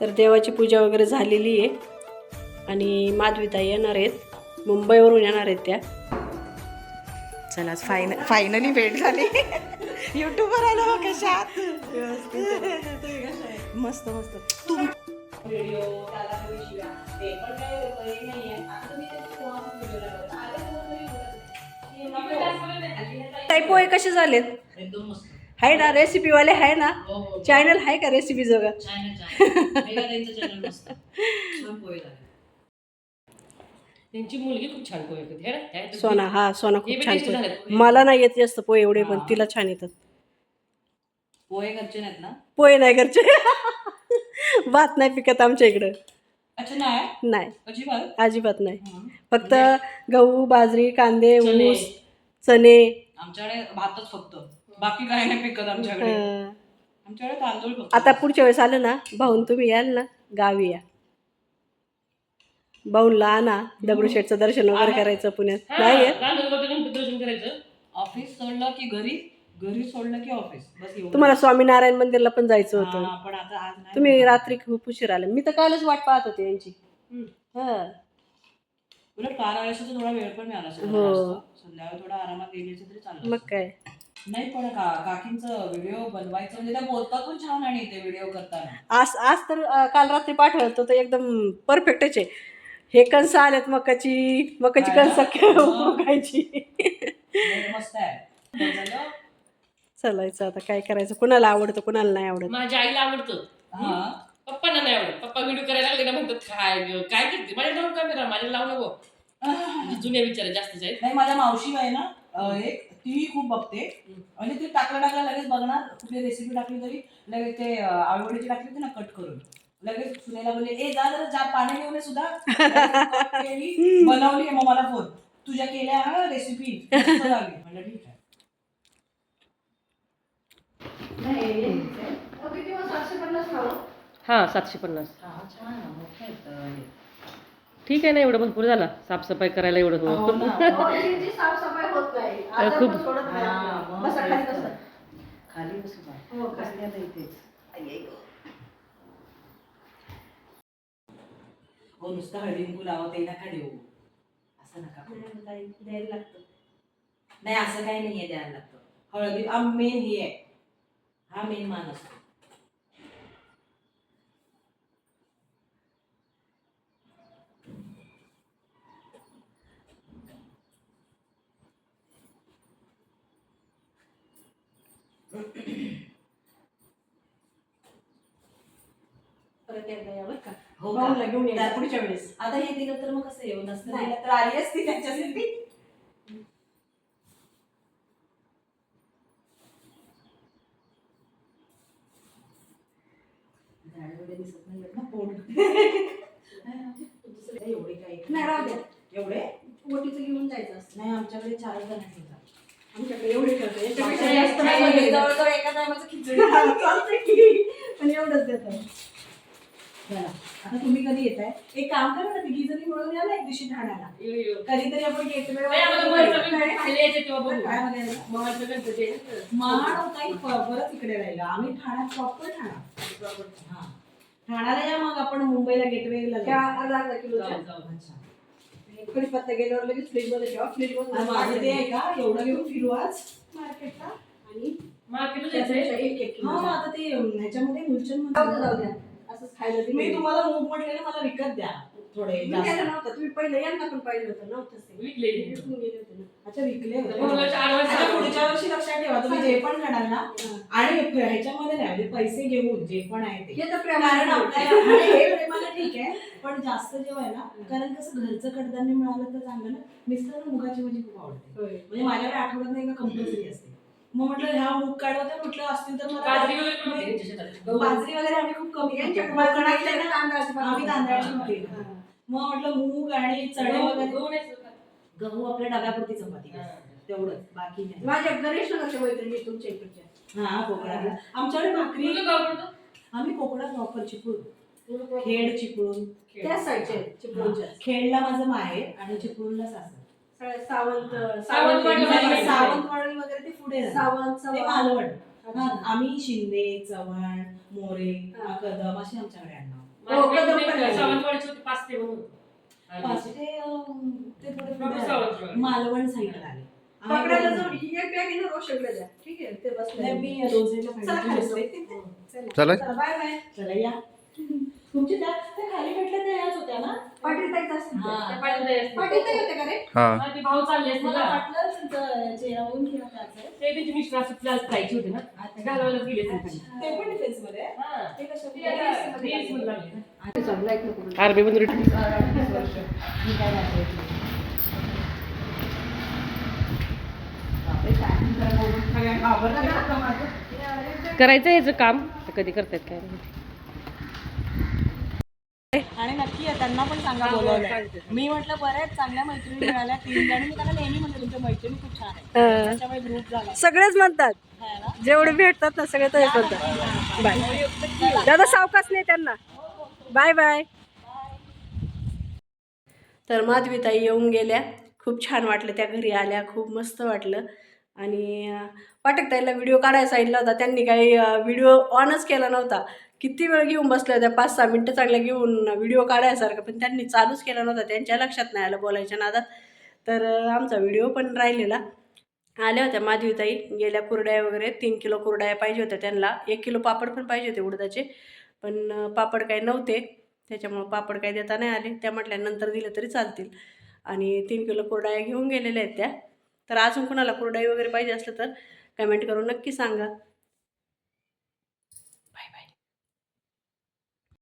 तर देवाची पूजा वगैरे झालेली आहे. आणि माधवीताई येणार आहेत. मुंबईवरून येणार आहेत त्या. चला फायन फायनली भेट झाली. युट्यूबवर आलो कशा मस्त मस्त. तुम ताई पोहे कसे झालेत? एकदम मस्त. आहे ना रेसिपीवाले आहे ना? हो हो. चॅनल आहे का रेसिपी जगा त्यांचं मुलगी खूप छान पोहे करते? काय सोना हा सोना खूप छान पोहे. मला नाही येत जास्त पोहे एवढे पण. तिला छान येतात. पोहे घरचे नाहीत ना? पोहे नाही घरचे. भात नाही पिकत आमच्या इकडं. नाही? अजिबात? अजिबात नाही. फक्त गहू बाजरी कांदे. ऊस चणे. आमच्याकडे भातच फक्त. बाकी काही नाही पिकत आमच्याकडे. आमच्याकडे तांदूळ फक्त. आता पुढच्या वेळेस आलं ना भाऊन तुम्ही याल ना गावी या. भाऊनला आणा दगडूशेठचं दर्शन वगैरे. करायचं पुण्यात. नाही येत रांजणगावचं गणपती दर्शन करायचं. ऑफिस सोडलं की घरी घरी सोडलं की ऑफिस. बस एवढं. तुम्हाला स्वामीनारायण मंदिरला पण जायचं होतं. हा, पण आता आज नाही. तुम्ही रात्री खूप उशीर आले. मी तर कालच वाट पाहत होते यांची. हा. उलट थोडा वेळ पण मिळाला हो. जास्त. संध्याकाळी थोडा आरामात गेलीचं तरी चाललं मग. काय? नाही पण का काकींचं व्हिडिओ बनवायचं म्हणजे त्या बोलतात पण छान आणि ते व्हिडिओ करताना. आज आज तर अं, काल रात्री पाठवलं होतं तर एकदम परफेक्टच आहे हे कणसं आलेत मकाची मकाची काय? कणसं मस्त आहे. झालं? चालायचं आता काय करायचं? कुणाला आवडतं कुणाला नाही आवडत? माझ्या आईला आवडतं. हा. पप्पांना नाही आवडत. पप्पा व्हिडिओ करायला लागले ना म्हणतात काय ग, काय करते? माझ्या लावून कॅमेरा माझ्या लावू नको. जुन्या विचार जास्तीच आहेत नाही माझ्या मावशी आहे ना अं, एक ती खूप बघते. म्हणजे ती टाकलं टाकलं लगेच बघणार. कुठली रेसिपी टाकली तरी लगेच ते अं, आळूवडीची टाकली होती ना कट करून. लगेच सुनेला बोलले ए जा जरा जा पाणी घेऊन ये सुद्धा. बनवली मग मला फोन तुझ्या केल्या हा रेसिपी म्हणलं ठीक आहे. हा सातशे पन्नास ठीक आहे ना एवढं भरपूर झाला. साफसफाई करायला एवढं हो हो. ना, साफसफाई होत नाही. आता खूप- हा, मग बसा खाली बसा. खाली बसू बा. हो, नुसतं हळदी कुंकू लावा ते नका देऊ असं नका. द्यायला लागतं. नाही असं काही नाहीये द्यायला लागतं. हळदी मेन हे आहे. हा मेन मान असतो परत एकदा का हो का? भाऊला घेऊन यायचं त्या- पुढच्या वेळेस आता हे दिलं तर मग कसं येऊ नसतं नाही. दिलं तर आली असती त्याच्यासाठी झाडं वगैरे दिसत नाहीयेत ना पोट दुसरे एवढे काही नाही, राहू द्या. एवढे ओटीचं घेऊन जायचं असतं नाही आमच्याकडे चारच जण आहेत आता. आमच्याकडे एवढे ठेवतो याच्यापेक्षा आमच्याकडे जास्त नाही नाही, वगैरे. जवळजवळ एका टायमाचं खिचडी. चालतंय की. पण एवढंच देतो चला आता तुम्ही कधी येताय? एक काम करा ना तिघी जणी मिळून या ना एक दिवशी ठाण्याला. कधीतरी आपण गेट नाही, आम्हाला मोबाईलचं पण खाली यायचं तेव्हा बघू. काय बघायला मोबाईलचं गणपती आहे. ना. महाड काही परत इकडे राहिला. आम्ही ठाण्यात प्रॉपर ठाणा. हा. ठाण्याला या मग आपण मुंबईला गेटवेला जाऊ, जाऊ. अच्छा. कढीपत्ता गेल्यावर लगेच फ्रीजमध्ये ठेवा. फ्रीज माझं ते आहे मध्ये का? एवढं घेऊन फिरू आज. मार्केटला? आणि मार्केटला हा ते ह्याच्यामध्ये मुलचंद असंच खायला दिलं. मी तुम्हाला मूग म्हटलेलं मला विकत द्या. थोडे जास्त. नव्हतं तुम्ही पहिलं यांना पण पाहिलं होतं नव्हतंच ते. विकले. विकून गेले होते ना अच्छा विकले होते. मग उलट आडवं आता सांगा. पुढच्या वर्षी लक्षात ठेवा तुम्ही जे पण ना आणि ह्याच्यामध्ये नाही म्हणजे पैसे घेऊन जे पण आहे ते हे तर कारण प्रेमाने आपल्याला आणि हे प्रेमाला ठीक आहे पण जास्त जेव्हा आहे ना कारण कसं घरचं कडधान्य मिळालं तर चांगलं ना मिस्टर मुगाची भाजी खूप आवडते होय. म्हणजे माझ्याकडे आठवड्यात एकदा कंपल्सरी असते मग म्हटलं ह्या मूग काढवत म्हटलं असतील तर मला बाजरी वगैरे पण होती त्यांच्या शेतात. गहू. बाजरी वगैरे आम्ही खूप कमी. यांच्याकडे कोकणातले ना, तांदळाची भाकरी. आम्ही तांदळाची भाकरी. हा. मग म्हटलं मूग आणि चणे गहू- वगैरे. गहू आपल्या डब्यापुरती चपाती. तेवढंच. बाकी नाही. माझ्या गणेश नगरच्या मैत्रिणी तुमच्या इकडच्या. हा कोकणात आमच्याकडे भाकरी? आम्ही कोकणात प्रॉपर चिपळूण खेड चिपळूण त्या चिपळूणच्या खेडला माझं माहेर आणि चिपळूणला सासर. सावंत सावंतवाडी सावंत वगैरे. सावंतवाडी वगैरे ते पुढे. सावंत मालवण. हा, आम्ही शिंदे चव्हाण मोरे. कदम असे आमच्याकडे आडनाव हो, कदम नाही. सावंतवाडीची होती पाच ते म्हणून पाच ते अं, ते थोडे बाबा पुढे सावंतवाडी. आले. मालवण साईडला आले. पकडायला जाऊन ही एक बॅग आहे ना रोशनकडे द्या ठीक आहे ते बसले नाही, मी रोजेला चला खाली पाहिजे जाऊ. चला. चला. बाय बाय चला या. तुमचे त्या त्या खाली भेटल्या त्या याच होत्या ना? पाटील असतील हा. त्या ते ताई होते का रे? हा. हा, ते भाऊ चालले असते मला ना वाटलं तुमचं त्याचं. ते त्याची मिस्टर असं प्लास करायची होते ना. ते घालवायला गेले असते खाली. ते पण डिफेन्समध्ये? आरबी मध्ये करायचं याचं काम कधी करतायत काय? आणि नक्की आहे, त्यांना पण सांगा बोलवलंय. मी म्हटलं बऱ्याच चांगल्या मैत्रिणी मिळाल्या तीन जणी मी त्यांना नेहमी म्हणते तुमच्या मैत्रिणी खूप छान आहे हा. त्याच्यामुळे ग्रुप झाला. सगळेच म्हणतात? जेवढे भेटतात ना सगळे तरी म्हणतात. बाय. दादा सावकाश नाही त्यांना. Bye bye. तर माधवीताई येऊन गेल्या. खूप छान वाटलं त्या घरी आल्या. खूप मस्त वाटलं. आणि पाटक ताईला व्हिडिओ काढायला सांगितला होता. त्यांनी काही व्हिडिओ ऑनच केला नव्हता. किती वेळ घेऊन बसल्या होत्या? पाच सहा मिनटं चांगल्या घेऊन व्हिडिओ काढायसारखं. पण त्यांनी चालूच केला नव्हता. त्यांच्या लक्षात नाही आलं बोलायच्या नादात. तर आमचा व्हिडिओ पण राहिलेला. आल्या होत्या माधवीताई गेल्या कुरड्या वगैरे तीन किलो कुरड्या पाहिजे होत्या त्यांना. एक किलो पापड पण पाहिजे होते उडदाचे. पण पापड काही नव्हते. त्याच्यामुळं पापड काही देता नाही आले. त्या म्हटल्या नंतर दिलं तरी चालतील. आणि तीन किलो कुरड्या घेऊन गेलेल्या आहेत त्या. तर अजून कुणाला कुरडाई वगैरे पाहिजे असलं तर कमेंट करून नक्की सांगा.